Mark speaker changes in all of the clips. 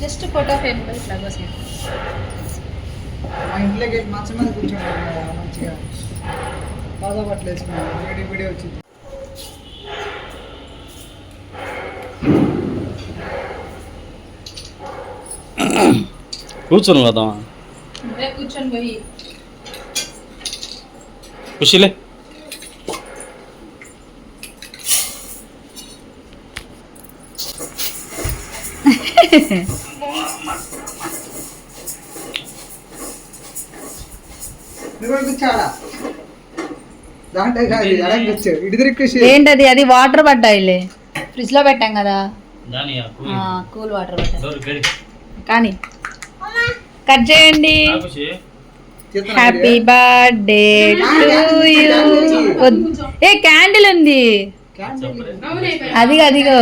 Speaker 1: Just photo frame ఇట్లా కోసం
Speaker 2: మా ఇంట్లోకి మంచం మీద కూర్చుంటాం కదా, మంచిగా. తాజా బట్టలు వేసుకున్నాం వీడియో వీడియో వచ్చింది.
Speaker 3: కూర్చొని
Speaker 1: అదే కూర్చొని పోయి.
Speaker 3: ఖుషిలే
Speaker 2: నువ్వు కూడా కూర్చోవాలా దాంట్లో కాదు అలా కూర్చో ఇటు తిరిగి కూర్చో
Speaker 1: ఏంటది? అది వాటర్ పడ్డాయిలే ఫ్రిడ్జ్లో పెట్టాం కదా. కూల్. వాటర్ పడ్డాయి. కానీ కట్ చేయండి. హ్యాపీ. బర్త్డే టు యూ ఏ క్యాండిల్ ఉంది.
Speaker 2: క్యాండిల్
Speaker 1: అదిగో అదిగో.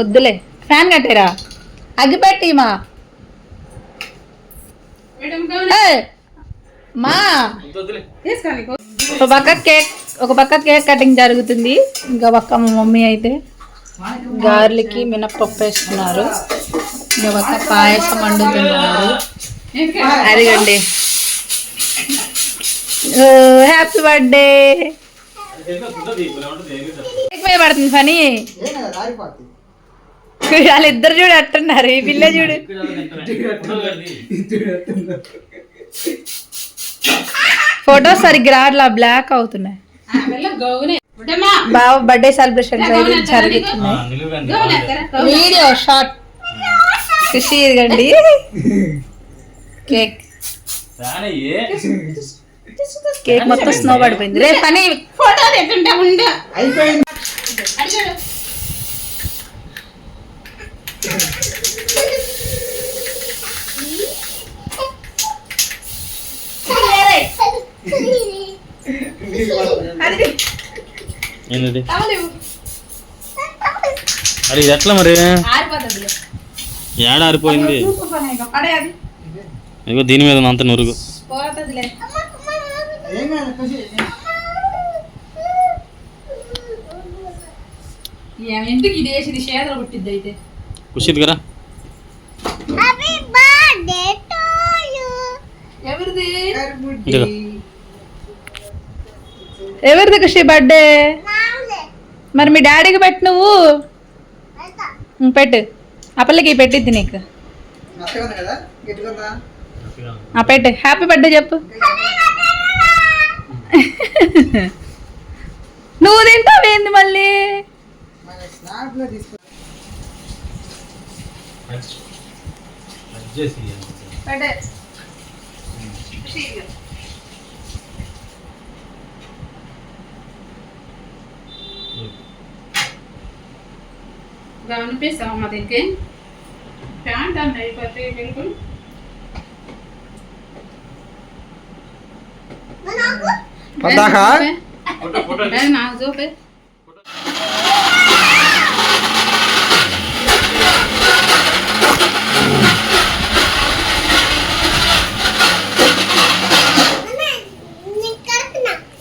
Speaker 1: వద్దులే. ఫ్యాన్ కట్టారా. అగ్గిపెట్టి మా. ఒక పక్క కేక్ ఒక పక్క కేక్ కటింగ్ జరుగుతుంది. ఇంకా పక్క మా మమ్మీ అయితే గార్లికి మినప్పప్పు వేస్తున్నారు. ఇంకా పక్క పాయసం వండుతున్నారు. అదిగండి. Happy birthday. కేక్ పడుతుంది
Speaker 2: రారిపోతుంది
Speaker 1: వాళ్ళిద్దరు చూడు అట్టున్నారు ఈ పిల్ల చూడు. ఫోటోస్ సరిగ్గా రాట్లా బ్లాక్ అవుతున్నాయి. బావ బర్త్డే సెలబ్రేషన్ జరుగుతున్నాయి. వీడియో షార్ట్ ఖుషి ఇదిగండి. కేక్ కేక్ మొత్తం స్నో పడిపోయింది. రే పని
Speaker 2: అయిపోయింది.
Speaker 3: ఏంటది? అది ఇది ఎట్లా మరి? ఏడ ఆరిపోయింది? ఇగో దీని మీద అంత నురుగు.
Speaker 1: ఎందుకు ఇది వేసి చేదలు పుట్టిద్ది అయితే?
Speaker 3: ఖుషిది కదా
Speaker 1: ఎవరిది? ఖుషి బర్త్డే మరి మీ డాడీకి పెట్టు నువ్వు. పెట్టు. ఆ పిల్లకి పెట్టిద్ది నీకు. ఆ పెట్టు. హ్యాపీ బర్త్డే చెప్పు. నువ్వు తింటావేంది మళ్ళీ?
Speaker 2: మన స్నాప్లో తీసుకో
Speaker 1: అనిపిస్తామమ్మా దీనికి ప్యాంట్ అన్న అయిపోతే బిల్కుల్
Speaker 2: పద్దాకా
Speaker 1: నాకు చూపే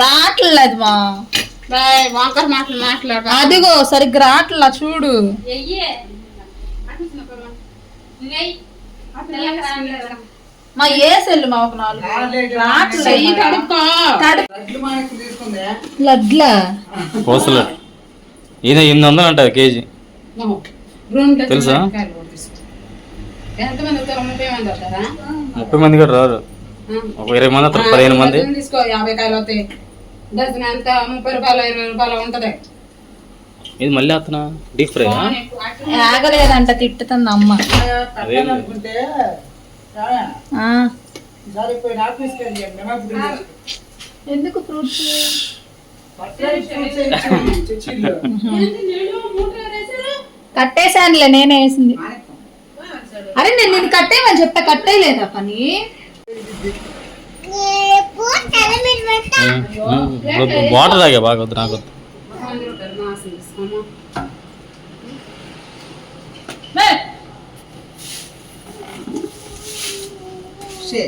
Speaker 1: రావట్లేదు మా.
Speaker 4: వాకర్ మాటలు మాట్లాడు.
Speaker 1: అదిగో సరిగ్గా రావట్లా చూడు. మా ఏసెల్లు మా ఒక నాలుగు.
Speaker 2: లడ్లు
Speaker 3: ఈయన ఎనిమిది వందలు అంట కేజీ. తెలుసా?
Speaker 4: ముప్పై మంది
Speaker 3: కూడా రారు. ఒక ఇరవై మంది అతను పదిహేను మంది.
Speaker 4: తీసుకో యాభై కాయలు అవుతాయి. డజన్ ఎంత? ముప్పై రూపాయలు ఇరవై రూపాయలు ఉంటది.
Speaker 3: ఇది మళ్ళీ అతను? డీప్ ఫ్రై
Speaker 1: ఆగలేదంట తిట్టుతుంది అమ్మ. ఎందుకు ఫ్రూట్స్? కట్టేసానులే నేనే వేసింది. అరే నేను నేను కట్టేయమని చెప్పా కట్టేయలేదా పని?
Speaker 3: వాటర్ తాగా బాగా వద్దు నాకు వద్దు
Speaker 2: షే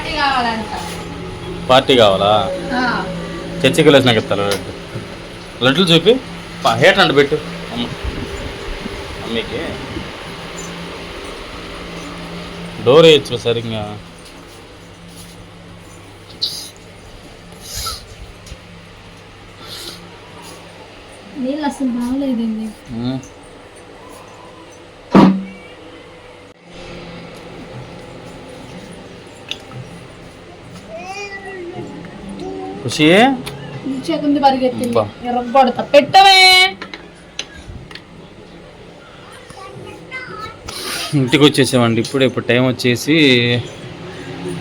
Speaker 1: పార్టీ కావాలంట.
Speaker 3: పార్టీ కావాలా? చర్చికి వెళ్ళేసి నాకు ఇస్తారు లడ్డు లడ్డులు చూపి హేటర్ అంట పెట్టు. అమ్మ. అమ్మకి. డోర్ వేయచ్చు సరిగ్గా.
Speaker 1: నీళ్ళు అసలు బాగలేదండి
Speaker 3: ఖుషి
Speaker 1: పరిగెత్తింది. పెట్టవే.
Speaker 3: ఇంటికి వచ్చేసామండి. ఇప్పుడు ఇప్పుడు టైం వచ్చేసి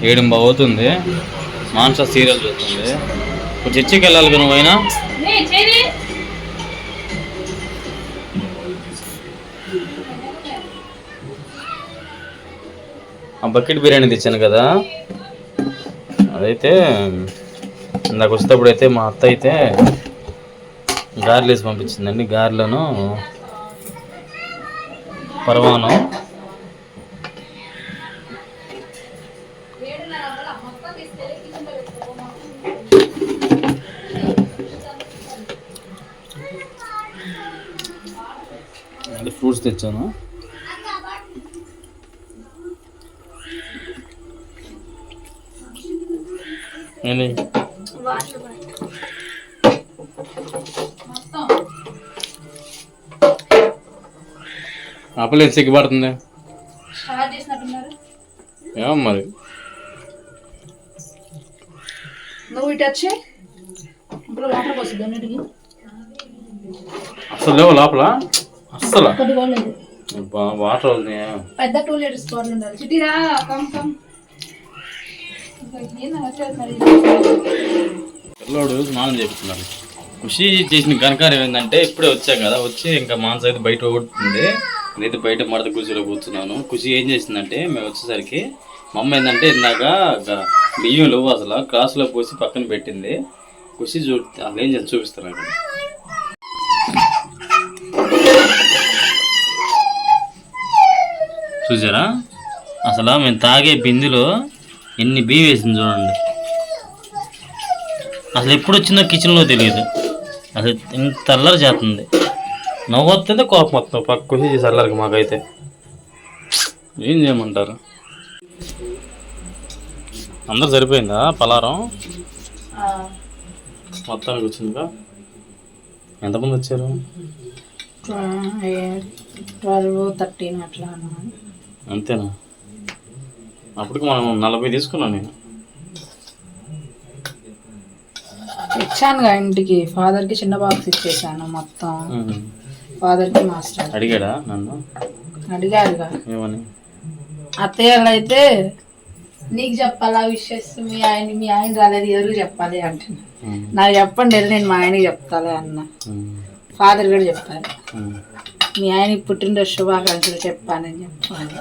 Speaker 3: ఏడు అవుతుంది. మాన్సా సీరియల్ చూస్తుంది. ఇప్పుడు చర్చికి వెళ్ళాలి కదా నువ్వైనా? ఆ బకెట్ బిర్యానీ తెచ్చాను కదా. అదైతే నాకు వచ్చేటప్పుడు అయితే మా అత్త అయితే గారెలు వేసి పంపించిందండి. గారెలను పరమాణం అంటే ఫ్రూట్స్ తెచ్చాను. ఏంటి అప్పలేదు సిగ్గుపడుతుంది? ఏమో మరి.
Speaker 1: నువ్వు ఇటు వచ్చి ఇప్పుడు వాటర్ పోస్తుంది అన్నిటికి.
Speaker 3: అసలు లేవు లోపల? అస్సలు? వాటర్
Speaker 1: పెద్ద టూ లీటర్స్ బాటిల్ ఉండాలి. చిట్టిరా కమ్ కమ్
Speaker 3: పిల్లోడు స్నానం చేపిస్తున్నారు. కృషి చేసిన కనకారం ఏంటంటే ఇప్పుడే వచ్చాం కదా వచ్చి ఇంకా మాంస అయితే బయట కొడుతుంది నేనైతే బయట మడత కుర్చీలో కూర్చున్నాను. కృషి ఏం చేసిందంటే మేము వచ్చేసరికి మా అమ్మ ఏంటంటే ఇందాక బియ్యం లేవు అసలు క్లాసులో పోసి పక్కన పెట్టింది. కృషి చూ అసలు ఏం చేసి చూపిస్తాను అక్కడ. చూసారా? అసలు మేము తాగే బిందులో ఎన్ని బియ్యం వేసింది చూడండి. అసలు ఎప్పుడు వచ్చిందో కిచెన్లో తెలియదు. అసలు ఇంత అల్లరి చేస్తుంది. నవ్వు వస్తుంది కోపం వస్తుంది. పక్క చేసి అల్లరికి మాకైతే. ఏం చేయమంటారు? అందరు సరిపోయిందా పలారం? మొత్తానికి వచ్చిందిగా? ఎంతమంది వచ్చారు?
Speaker 1: ట్వెల్వ్ థర్టీన్ అట్లా.
Speaker 3: అంతేనా? అప్పటికి మనం నలభై తీసుకున్నాను నేను.
Speaker 1: ఇచ్చానుగా ఇంటికి. ఫాదర్కి చిన్న బాక్స్ ఇచ్చేసాను మొత్తం. ఫాదర్కి మాస్టర్.
Speaker 3: అడిగాడా నన్ను?
Speaker 1: అడిగారుగా
Speaker 3: ఏమని?
Speaker 1: అత్తయ్యలు అయితే నీకు చెప్పాలా విషెస్? మీ ఆయన మీ ఆయన రాలేదు ఎవరికి చెప్పాలి? అంటున్నా.
Speaker 3: ఉమ్.
Speaker 1: నాకు చెప్పండి వెళ్ళి నేను మా ఆయనకి చెప్తాలే అన్న. ఫాదర్ కూడా చెప్పాలి. మీ ఆయనకి పుట్టినరోజు శుభాకాంక్షలు చెప్పానని చెప్పాలి.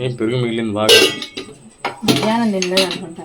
Speaker 3: ఏం పెరుగు మిగిలింది బాగా?
Speaker 1: మధ్యాహ్నం తినలేదు అనుకుంటా